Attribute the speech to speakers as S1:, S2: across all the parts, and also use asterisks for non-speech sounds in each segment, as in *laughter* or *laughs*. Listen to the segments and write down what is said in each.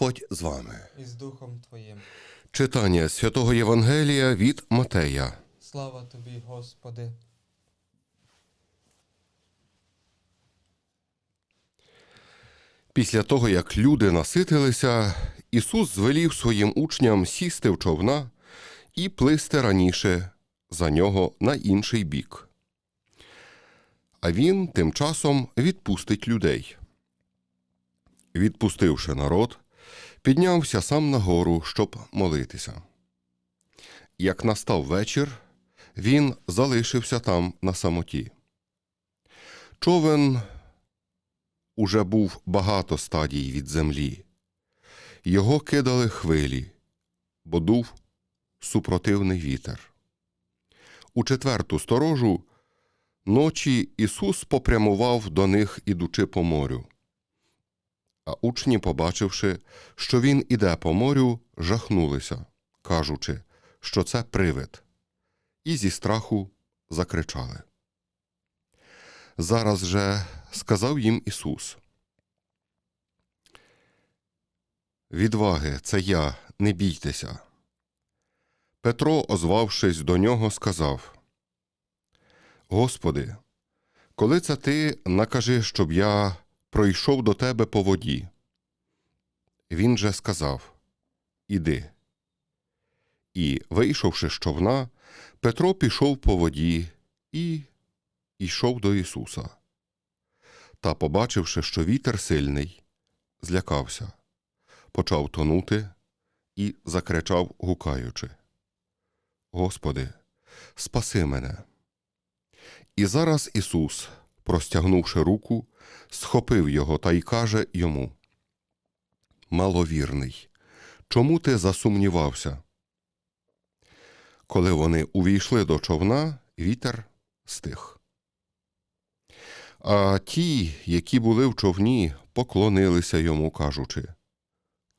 S1: Господь з вами.
S2: і з Духом Твоїм.
S1: Читання святого Євангелія від Матея.
S2: Слава тобі, Господи.
S1: Після того, як люди наситилися, Ісус звелів своїм учням сісти в човна і плисти раніше за нього на інший бік. А він тим часом відпустить людей. Відпустивши народ, піднявся сам на гору, щоб молитися. Як настав вечір, він залишився там на самоті. Човен уже був багато стадій від землі. Його кидали хвилі, бо дув супротивний вітер. У четверту сторожу ночі Ісус попрямував до них, ідучи по морю. А учні, побачивши, що він іде по морю, жахнулися, кажучи, що це привид, і зі страху закричали. Зараз же сказав їм Ісус. Відваги, це я, не бійтеся. Петро, озвавшись до нього, сказав: Господи, коли це ти накажи, щоб я пройшов до тебе по воді. Він же сказав: Іди. І, вийшовши з човна, Петро пішов по воді і йшов до Ісуса. Та, побачивши, що вітер сильний, злякався, почав тонути і закричав, гукаючи: Господи, спаси мене. І зараз Ісус, простягнувши руку, схопив його та й каже йому: Маловірний, чому ти засумнівався? Коли вони увійшли до човна, вітер стих. А ті, які були в човні, поклонилися йому, кажучи: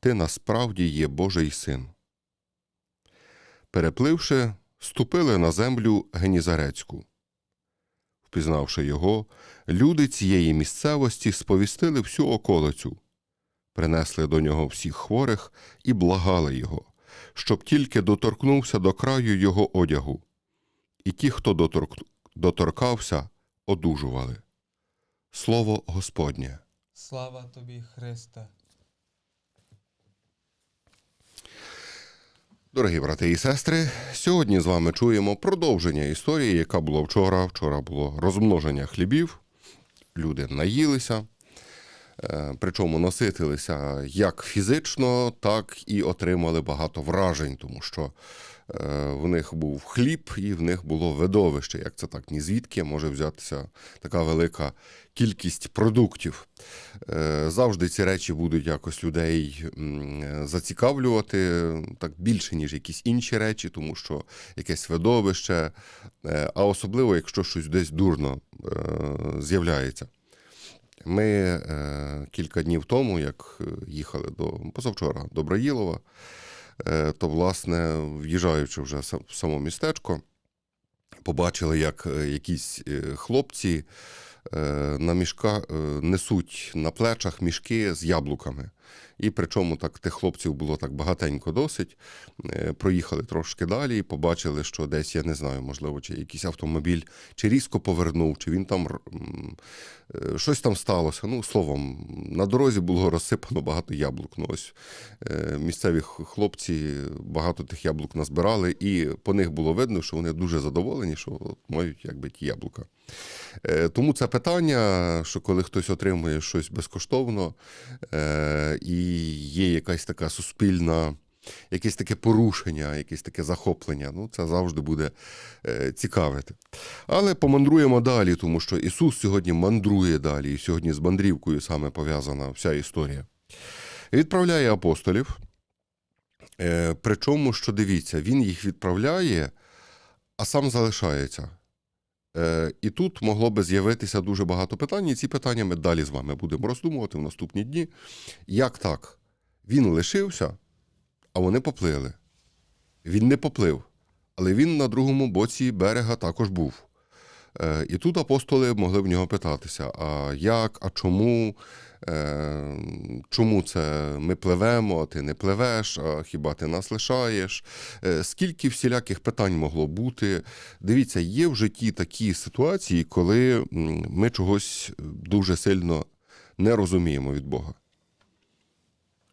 S1: Ти насправді є Божий син. Перепливши, ступили на землю Генізарецьку. Впізнавши його, люди цієї місцевості сповістили всю околицю, принесли до нього всіх хворих і благали його, щоб тільки доторкнувся до краю його одягу. І ті, хто доторк... доторкався, одужували. Слово Господнє.
S2: Слава тобі, Христе.
S1: Дорогі брати і сестри, сьогодні з вами чуємо продовження історії, яка була вчора. Вчора було розмноження хлібів, люди наїлися, е, причому наситилися як фізично, так і отримали багато вражень, тому що в них був хліб і в них було видовище. Як це так? Ні звідки може взятися така велика кількість продуктів. Е, Завжди ці речі будуть якось людей зацікавлювати так більше, ніж якісь інші речі, тому що якесь видовище, е, а особливо, якщо щось десь дурно е, з'являється. Ми е, кілька днів тому, як е, їхали до позавчора до Браїлова, е, то, власне, в'їжджаючи вже в само містечко, побачили, як е, якісь е, хлопці е, на мішка е, несуть на плечах мішки з яблуками. І причому так тих хлопців було так багатенько досить. Е, Проїхали трошки далі і побачили, що десь, я не знаю, можливо, чи якийсь автомобіль чи різко повернув, чи він там е, щось там сталося. Ну, словом, на дорозі було розсипано багато яблук. Ну, ось е, місцеві хлопці багато тих яблук назбирали, і по них було видно, що вони дуже задоволені, що мають якби ті яблука. Тому це питання, що коли хтось отримує щось безкоштовно, і є якась така суспільна, якесь таке порушення, якесь таке захоплення, ну це завжди буде е, цікавити. Але помандруємо далі, тому що Ісус сьогодні мандрує далі, і сьогодні з мандрівкою саме пов'язана вся історія. Відправляє апостолів. Е, Причому, що дивіться, він їх відправляє, а сам залишається. Е, І тут могло би з'явитися дуже багато питань, і ці питання ми далі з вами будемо роздумувати в наступні дні. Як так? Він лишився, а вони поплили. Він не поплив, але він на другому боці берега також був. Е, І тут апостоли могли в нього питатися: а як, а чому? Е, чому це ми пливемо, а ти не пливеш, а хіба ти нас лишаєш? Е, скільки всіляких питань могло бути? Дивіться, є в житті такі ситуації, коли ми чогось дуже сильно не розуміємо від Бога.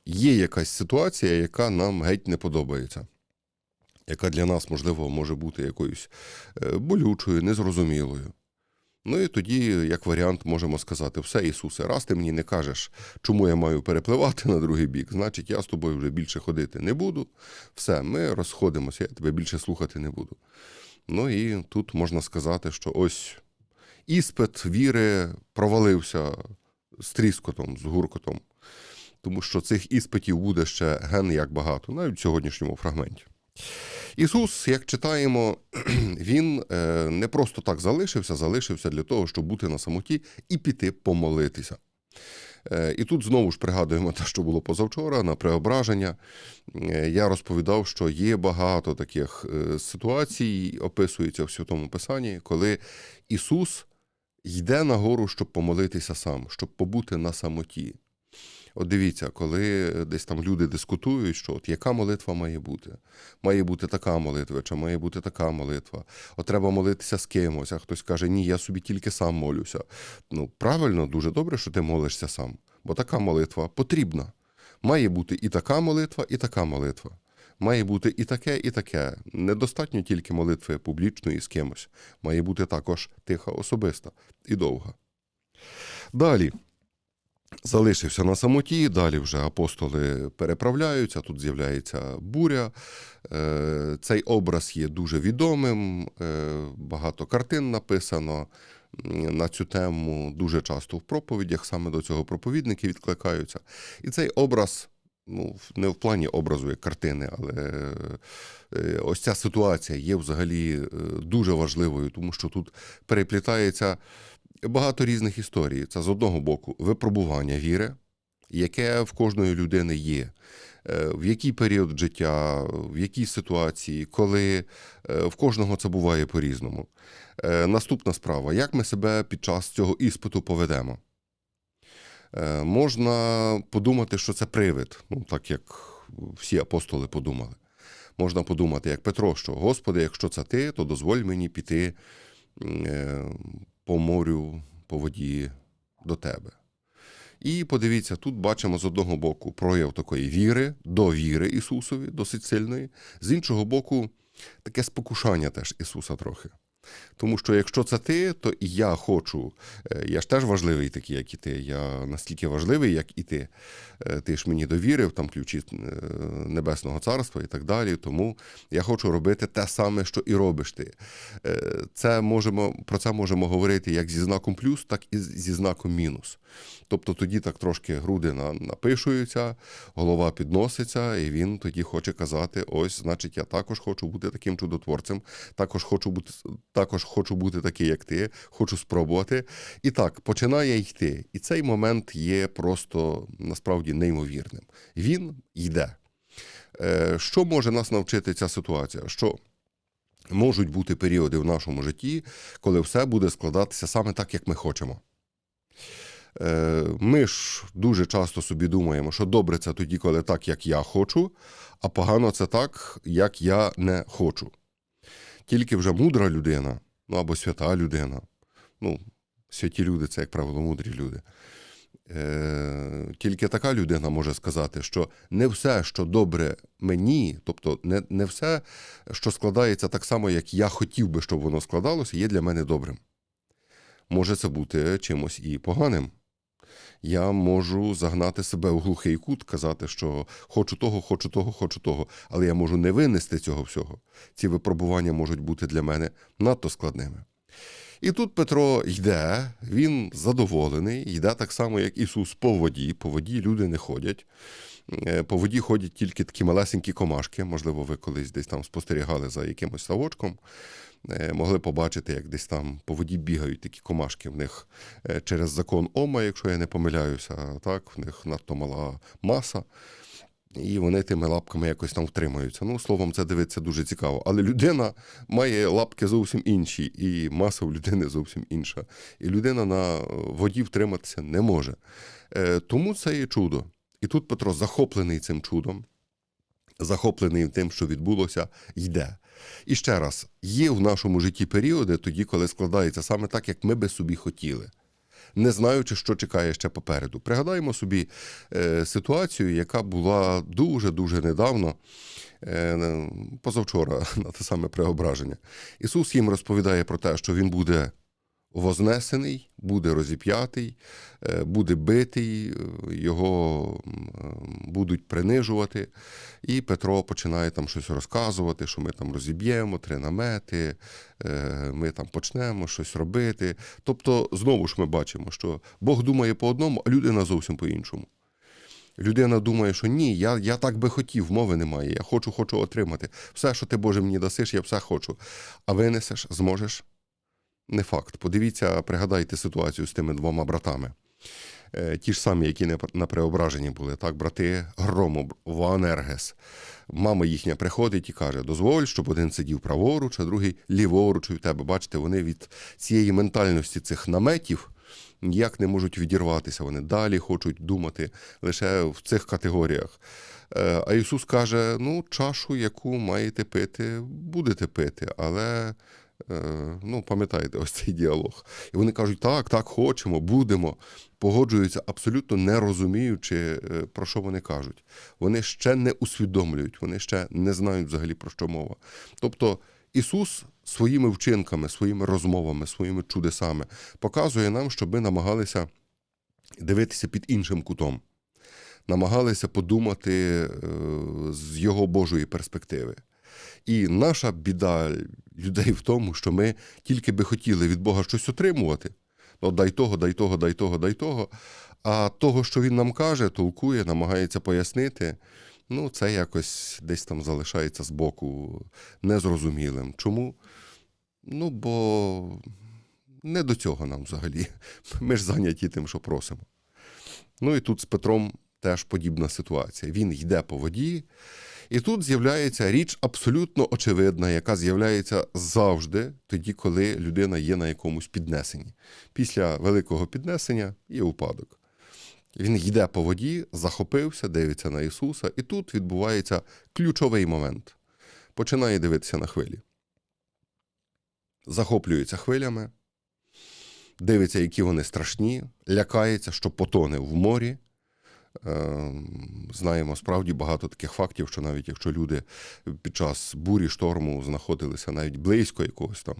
S1: Є якась ситуація, яка нам геть не подобається, яка для нас, можливо, може бути якоюсь е, болючою, незрозумілою. Ну і тоді, як варіант, можемо сказати: все, Ісусе, раз ти мені не кажеш, чому я маю перепливати на другий бік, значить я з тобою вже більше ходити не буду. Все, ми розходимося, я тебе більше слухати не буду. Ну і тут можна сказати, що ось іспит віри провалився з тріскотом, з гуркотом. Тому що цих іспитів буде ще ген як багато, навіть в сьогоднішньому фрагменті. Ісус, як читаємо, *clears throat* він е, не просто так залишився, залишився для того, щоб бути на самоті і піти помолитися. Е, І тут знову ж пригадуємо те, що було позавчора на преображення. Е, Я розповідав, що є багато таких ситуацій, описується в Святому Писанні, коли Ісус йде на гору, щоб помолитися сам, щоб побути на самоті. От дивіться, коли десь там люди дискутують, що от яка молитва має бути? Має бути така молитва, чи має бути така молитва? От треба молитися з кимось, а хтось каже, ні, я собі тільки сам молюся. Ну, правильно, дуже добре, що ти молишся сам, бо така молитва потрібна. Має бути і така молитва, і така молитва. Має бути і таке, і таке. Недостатньо тільки молитви публічної з кимось. Має бути також тиха, особиста і довга. Далі. Залишився на самоті, далі вже апостоли переправляються, тут з'являється буря. Е, Цей образ є дуже відомим, е, багато картин написано на цю тему, дуже часто в проповідях саме до цього проповідники відкликаються. І цей образ, ну, не в плані образу як картини, але е, ось ця ситуація є взагалі дуже важливою, тому що тут переплітається багато різних історій. Це з одного боку випробування віри, яке в кожної людини є. Е, В який період життя, в якій ситуації, коли е, в кожного це буває по-різному. Е, Наступна справа: як ми себе під час цього іспиту поведемо? Можна подумати, що це привид, ну так як всі апостоли подумали. Можна подумати, як Петро, що Господи, якщо це ти, то дозволь мені піти по морю, по воді до тебе. І подивіться, тут бачимо з одного боку прояв такої віри, довіри Ісусові, досить сильної, з іншого боку, таке спокушання теж Ісуса трохи. Тому що якщо це ти, то і я хочу. Е, Я ж теж важливий такий, як і ти. Я настільки важливий, як і ти. Е, Ти ж мені довірив там ключі е, Небесного Царства і так далі. Тому я хочу робити те саме, що і робиш ти. Це можемо, про це можемо говорити як зі знаком плюс, так і зі знаком мінус. Тобто тоді так трошки груди напишуються, голова підноситься, і він тоді хоче казати: ось, значить, я також хочу бути таким чудотворцем, також хочу бути, також хочу бути такий, як ти, хочу спробувати. І так, починає йти. І цей момент є просто насправді неймовірним. Він йде. Е, Що може нас навчити ця ситуація? Що можуть бути періоди в нашому житті, коли все буде складатися саме так, як ми хочемо. Е, Ми ж дуже часто собі думаємо, що добре це тоді, коли так, як я хочу, а погано це так, як я не хочу. Тільки вже мудра людина, ну або свята людина, ну, святі люди це, як правило, мудрі люди. Е, тільки така людина може сказати, що не все, що добре мені, тобто не, не все, що складається так само, як я хотів би, щоб воно складалося, є для мене добрим. Може це бути чимось і поганим. Я можу загнати себе у глухий кут, казати, що хочу того, хочу того, хочу того, але я можу не винести цього всього. Ці випробування можуть бути для мене надто складними. І тут Петро йде, він задоволений, йде так само, як Ісус по воді. По воді люди не ходять. Е, По воді ходять тільки такі малесенькі комашки. Можливо, ви колись десь там спостерігали за якимось ставочком. Е, Могли побачити, як десь там по воді бігають такі комашки. В них е, через закон Ома, якщо я не помиляюся, так, в них надто мала маса. і вони тими лапками якось там втримаються. Ну, словом, це дивиться дуже цікаво. Але людина має лапки зовсім інші, і маса в людини зовсім інша. І людина на воді втриматися не може. Е, Тому це є чудо. І тут Петро захоплений цим чудом, захоплений тим, що відбулося, йде. І ще раз, є в нашому житті періоди, тоді, коли складається саме так, як ми би собі хотіли, не знаючи, що чекає ще попереду. Пригадаємо собі е, ситуацію, яка була дуже-дуже недавно, е, позавчора, *laughs* на те саме преображення. Ісус їм розповідає про те, що Він буде вознесений, буде розіп'ятий, е, буде битий, е, його е, будуть принижувати. І Петро починає там щось розказувати, що ми там розіб'ємо три намети, ми там почнемо щось робити. Тобто, знову ж ми бачимо, що Бог думає по одному, а людина зовсім по-іншому. Людина думає, що ні, я, я так би хотів, мови немає. Я хочу, хочу отримати. Все, що ти Боже мені дасиш, я все хочу. А винесеш, зможеш? Не факт. Подивіться, пригадайте ситуацію з тими двома братами. Е, Ті ж самі, які на преображенні були, так, брати Грому, Ваанергес. Мама їхня приходить і каже: дозволь, щоб один сидів праворуч, а другий ліворуч. В тебе, бачите, вони від цієї ментальності цих наметів ніяк не можуть відірватися. Вони далі хочуть думати лише в цих категоріях. Е, А Ісус каже: ну, чашу, яку маєте пити, будете пити, але. Е, Ну, пам'ятаєте, ось цей діалог. І вони кажуть, так, так, хочемо, будемо. Погоджуються, абсолютно не розуміючи, е, про що вони кажуть. Вони ще не усвідомлюють, вони ще не знають взагалі про що мова. Тобто Ісус своїми вчинками, своїми розмовами, своїми чудесами показує нам, щоб ми намагалися дивитися під іншим кутом, намагалися подумати е, з його Божої перспективи. І наша біда людей в тому, що ми тільки би хотіли від Бога щось отримувати. Ну, дай того, дай того, дай того, дай того. А того, що він нам каже, толкує, намагається пояснити, ну, це якось десь там залишається збоку незрозумілим. Чому? Ну, бо не до цього нам взагалі. *laughs* Ми ж зайняті тим, що просимо. Ну і тут з Петром теж подібна ситуація. Він йде по воді, і тут з'являється річ абсолютно очевидна, яка з'являється завжди тоді, коли людина є на якомусь піднесенні. Після великого піднесення є упадок. Він йде по воді, захопився, дивиться на Ісуса, і тут відбувається ключовий момент. Починає дивитися на хвилі. Захоплюється хвилями, дивиться, які вони страшні, лякається, що потоне в морі. Е, Знаємо справді багато таких фактів, що навіть якщо люди під час бурі шторму знаходилися навіть близько якогось там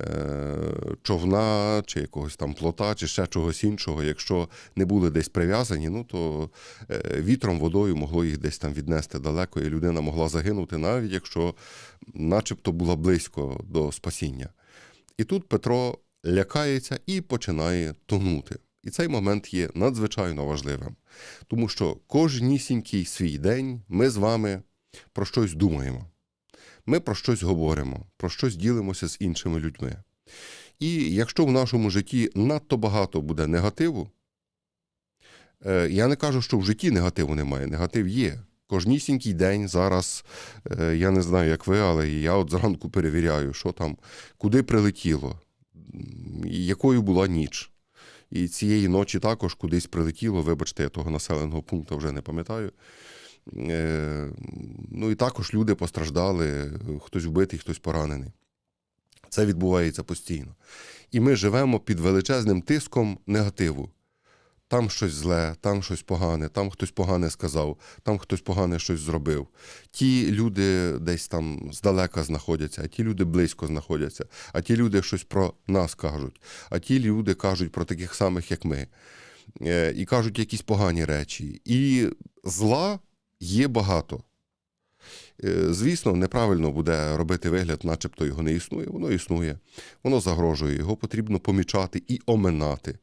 S1: е, човна, чи якогось там плота, чи ще чогось іншого, якщо не були десь прив'язані, ну то е, вітром, водою могло їх десь там віднести далеко, і людина могла загинути, навіть якщо начебто була близько до спасіння. І тут Петро лякається і починає тонути. І цей момент є надзвичайно важливим, тому що кожнісінький свій день ми з вами про щось думаємо. Ми про щось говоримо, про щось ділимося з іншими людьми. І якщо в нашому житті надто багато буде негативу, е, я не кажу, що в житті негативу немає, негатив є. Кожнісінький день зараз, е, я не знаю, як ви, але я от зранку перевіряю, що там, куди прилетіло, якою була ніч. І цієї ночі також кудись прилетіло, вибачте, я того населеного пункту вже не пам'ятаю. Е, ну і також люди постраждали, хтось вбитий, хтось поранений. Це відбувається постійно. І ми живемо під величезним тиском негативу. Там щось зле, там щось погане, там хтось погане сказав, там хтось погане щось зробив. Ті люди десь там здалека знаходяться, а ті люди близько знаходяться, а ті люди щось про нас кажуть, а ті люди кажуть про таких самих, як ми, Е, і кажуть якісь погані речі. І зла є багато. Е, Звісно, неправильно буде робити вигляд, начебто його не існує. Воно існує, воно загрожує, його потрібно помічати і оминати.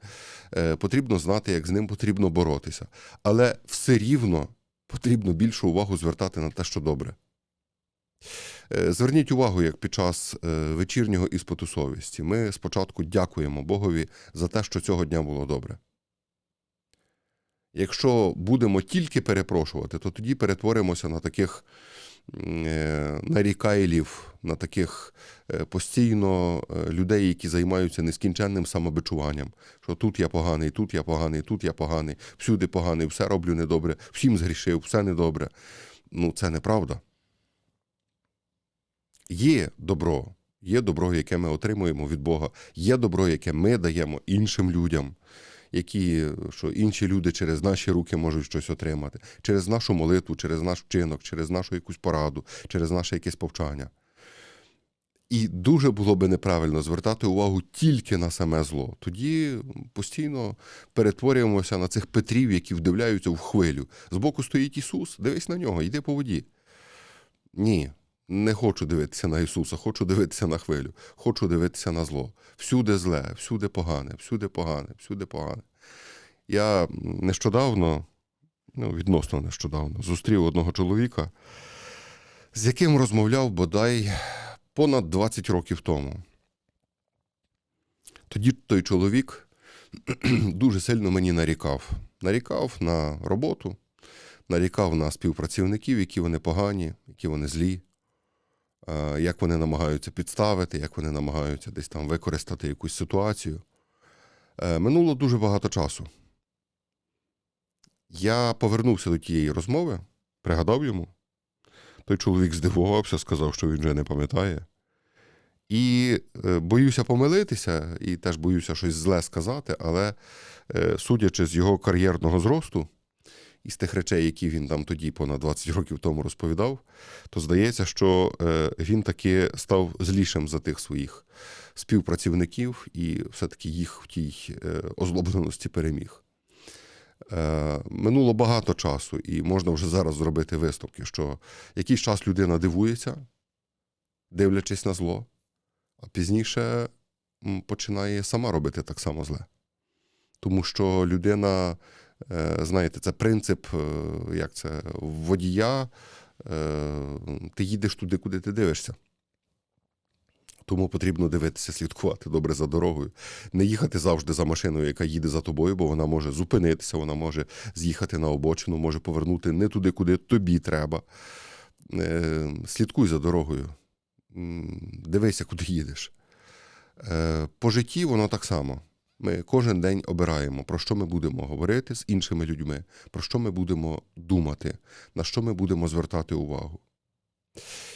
S1: Е, Потрібно знати, як з ним потрібно боротися. Але все рівно потрібно більшу увагу звертати на те, що добре. Е, Зверніть увагу, як під час вечірнього іспиту совісті ми спочатку дякуємо Богові за те, що цього дня було добре. Якщо будемо тільки перепрошувати, то тоді перетворимося на таких нарікайлів, на таких е, постійно е, людей, які займаються нескінченним самобичуванням. Що тут я поганий, тут я поганий, тут я поганий, всюди поганий, все роблю недобре, всім згрішив, все недобре. Ну, це неправда. Є добро, є добро, яке ми отримуємо від Бога, є добро, яке ми даємо іншим людям, які, що інші люди через наші руки можуть щось отримати, через нашу молитву, через наш вчинок, через нашу якусь пораду, через наше якесь повчання. І дуже було би неправильно звертати увагу тільки на саме зло. Тоді постійно перетворюємося на цих Петрів, які вдивляються в хвилю. Збоку стоїть Ісус, дивись на нього, йди по воді. Ні, не хочу дивитися на Ісуса, хочу дивитися на хвилю, хочу дивитися на зло. Всюди зле, всюди погане, всюди погане, всюди погане. Я нещодавно, ну, відносно нещодавно, зустрів одного чоловіка, з яким розмовляв бодай понад 20 років тому. Тоді той чоловік *clears throat* дуже сильно мені нарікав. Нарікав на роботу, нарікав на співпрацівників, які вони погані, які вони злі, як вони намагаються підставити, як вони намагаються десь там використати якусь ситуацію. Е, Минуло дуже багато часу. Я повернувся до тієї розмови, пригадав йому. Той чоловік здивувався, сказав, що він вже не пам'ятає. І е, боюся помилитися, і теж боюся щось зле сказати, але е, судячи з його кар'єрного зросту і з тих речей, які він там тоді, понад 20 років тому розповідав, то здається, що е, він таки став злішим за тих своїх співпрацівників і все-таки їх в тій е, озлобленості переміг. Е, Минуло багато часу, і можна вже зараз зробити висновки, що якийсь час людина дивується, дивлячись на зло, а пізніше починає сама робити так само зле. Тому що людина, знаєте, це принцип, е, як це, водія, е, ти їдеш туди, куди ти дивишся. Тому потрібно дивитися, слідкувати добре за дорогою, не їхати завжди за машиною, яка їде за тобою, бо вона може зупинитися, вона може з'їхати на обочину, може повернути не туди, куди тобі треба. Е, Слідкуй за дорогою, дивися, куди їдеш. Е, По житті воно так само. Ми кожен день обираємо, про що ми будемо говорити з іншими людьми, про що ми будемо думати, на що ми будемо звертати увагу.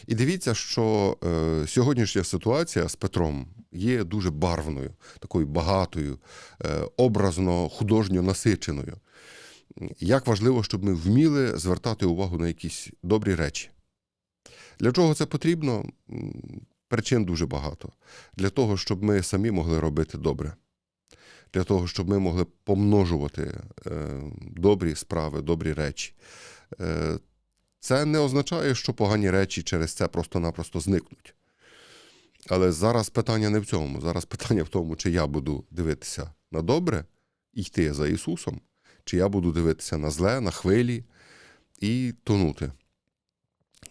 S1: І дивіться, що е, сьогоднішня ситуація з Петром є дуже барвною, такою багатою, е, образно, художньо насиченою. Як важливо, щоб ми вміли звертати увагу на якісь добрі речі. Для чого це потрібно? Причин дуже багато. Для того, щоб ми самі могли робити добре. Для того, щоб ми могли помножувати е, добрі справи, добрі речі. Е, це не означає, що погані речі через це просто-напросто зникнуть. Але зараз питання не в цьому. Зараз питання в тому, чи я буду дивитися на добре і йти за Ісусом, чи я буду дивитися на зле, на хвилі і тонути.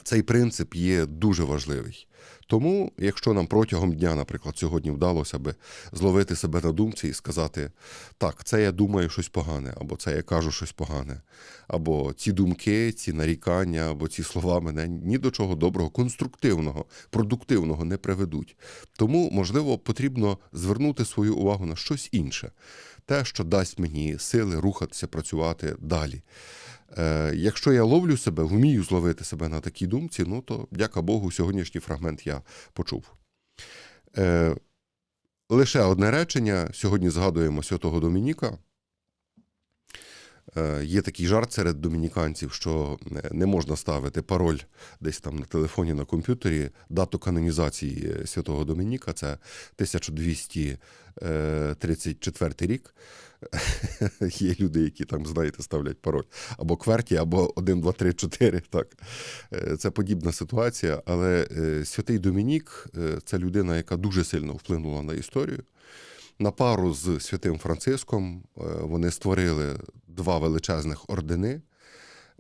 S1: Цей принцип є дуже важливий. Тому, якщо нам протягом дня, наприклад, сьогодні вдалося би зловити себе на думці і сказати, так, це я думаю щось погане, або це я кажу щось погане, або ці думки, ці нарікання, або ці слова мене ні до чого доброго, конструктивного, продуктивного не приведуть. Тому, можливо, потрібно звернути свою увагу на щось інше, те, що дасть мені сили рухатися, працювати далі. Е, якщо я ловлю себе, вмію зловити себе на такій думці, ну то, дяка Богу, сьогоднішній фрагмент я почув. Е, лише одне речення. Сьогодні згадуємо святого Домініка. Е, Є такий жарт серед домініканців, що е, не можна ставити пароль десь там на телефоні, на комп'ютері. Дату канонізації е, святого Домініка це 1234 рік. *laughs* Є люди, які там, знаєте, ставлять пароль або кверті, або 1, 2, 3, 4. Так. Це подібна ситуація. Але святий Домінік це людина, яка дуже сильно вплинула на історію. На пару з святим Франциском е, вони створили два величезних ордени.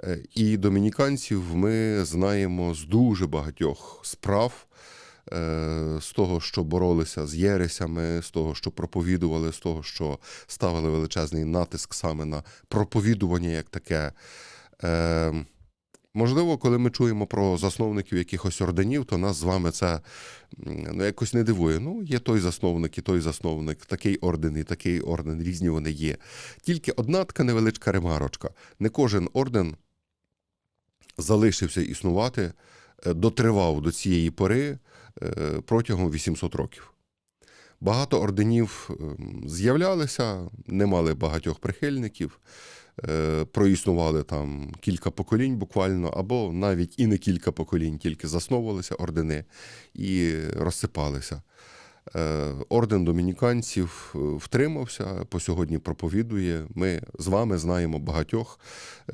S1: Е, І домініканців ми знаємо з дуже багатьох справ, е, з того, що боролися з єресями, з того, що проповідували, з того, що ставили величезний натиск саме на проповідування як таке. Можливо, коли ми чуємо про засновників якихось орденів, то нас з вами це ну, якось не дивує. Ну, є той засновник і той засновник, такий орден і такий орден, різні вони є. Тільки одна така невеличка ремарочка. Не кожен орден залишився існувати, е, дотривав до цієї пори е, протягом 800 років. Багато орденів ем, з'являлися, не мали багатьох прихильників, проіснували там кілька поколінь буквально, або навіть і не кілька поколінь, тільки засновувалися ордени і розсипалися. Е, Орден домініканців е, втримався, по сьогодні проповідує. Ми з вами знаємо багатьох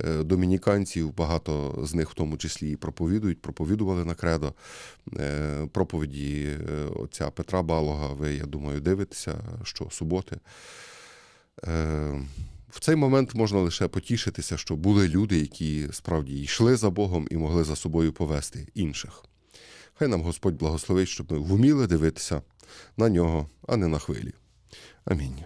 S1: е, домініканців, багато з них в тому числі і проповідують, проповідували на кредо. Е, Проповіді е, отця Петра Балога, ви, я думаю, дивитеся щосуботи. Е, В цей момент можна лише потішитися, що були люди, які справді йшли за Богом і могли за собою повести інших. Хай нам Господь благословить, щоб ми вміли дивитися на нього, а не на хвилі. Амінь.